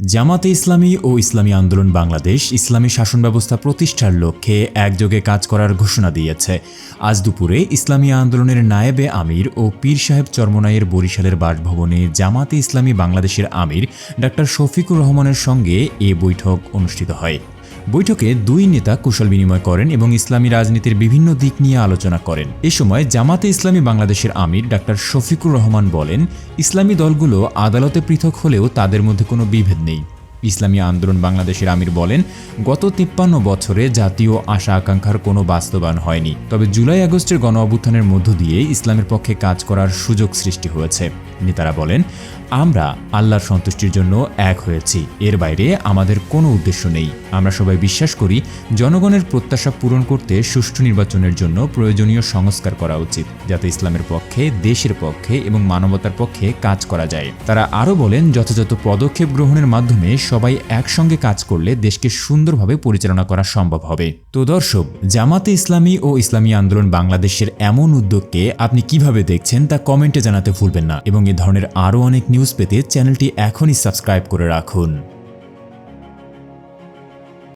জামাতে ইসলামী ও ইসলামী আন্দোলন বাংলাদেশ ইসলামী শাসন ব্যবস্থা প্রতিষ্ঠার লক্ষ্যে একযোগে কাজ করার ঘোষণা দিয়েছে। আজ দুপুরে ইসলামী আন্দোলনের নায়েবে আমির ও পীর সাহেব চরমনাইয়ের বরিশালের বাসভবনে জামাতে ইসলামী বাংলাদেশের আমির ডাক্তার শফিকুর রহমানের সঙ্গে এ বৈঠক অনুষ্ঠিত হয়। বৈঠকে দুই নেতা কুশল বিনিময় করেন এবং ইসলামী রাজনীতির বিভিন্ন দিক নিয়ে আলোচনা করেন। এ সময় জামাতে ইসলামী বাংলাদেশের আমির ডাক্তার শফিকুর রহমান বলেন, ইসলামী দলগুলো আদালতে পৃথক হলেও তাদের মধ্যে কোনো বিভেদ নেই। ইসলামী আন্দোলন বাংলাদেশের আমির বলেন, গত তিপ্পান্ন বছরে জাতীয় আশা আকাঙ্ক্ষার কোনো বাস্তবায়ন হয়নি। তবে জুলাই আগস্টের গণ অভ্যুত্থানের মধ্য দিয়ে ইসলামের পক্ষে কাজ করার সুযোগ সৃষ্টি হয়েছে। নেতারা বলেন, আমরা আল্লাহর সন্তুষ্টির জন্য এক হয়েছি। এর বাইরে আমাদের কোনো উদ্দেশ্য নেই। আমরা সবাই বিশ্বাস করি, জনগণের প্রত্যাশা পূরণ করতে সুষ্ঠু নির্বাচনের জন্য প্রয়োজনীয় সংস্কার করা উচিত, যাতে ইসলামের পক্ষে, দেশের পক্ষে এবং মানবতার পক্ষে কাজ করা যায়। তারা আরও বলেন, যথাযথ পদক্ষেপ গ্রহণের মাধ্যমে সবাই একসঙ্গে কাজ করলে দেশকে সুন্দরভাবে পরিচালনা করা সম্ভব হবে। তো দর্শক, জামাতে ইসলামী ও ইসলামী আন্দোলন বাংলাদেশের এমন উদ্যোগকে আপনি কীভাবে দেখছেন তা কমেন্টে জানাতে ভুলবেন না এবং এ ধরনের আরও অনেক নিউজ পেতে চ্যানেলটি এখনই সাবস্ক্রাইব করে রাখুন।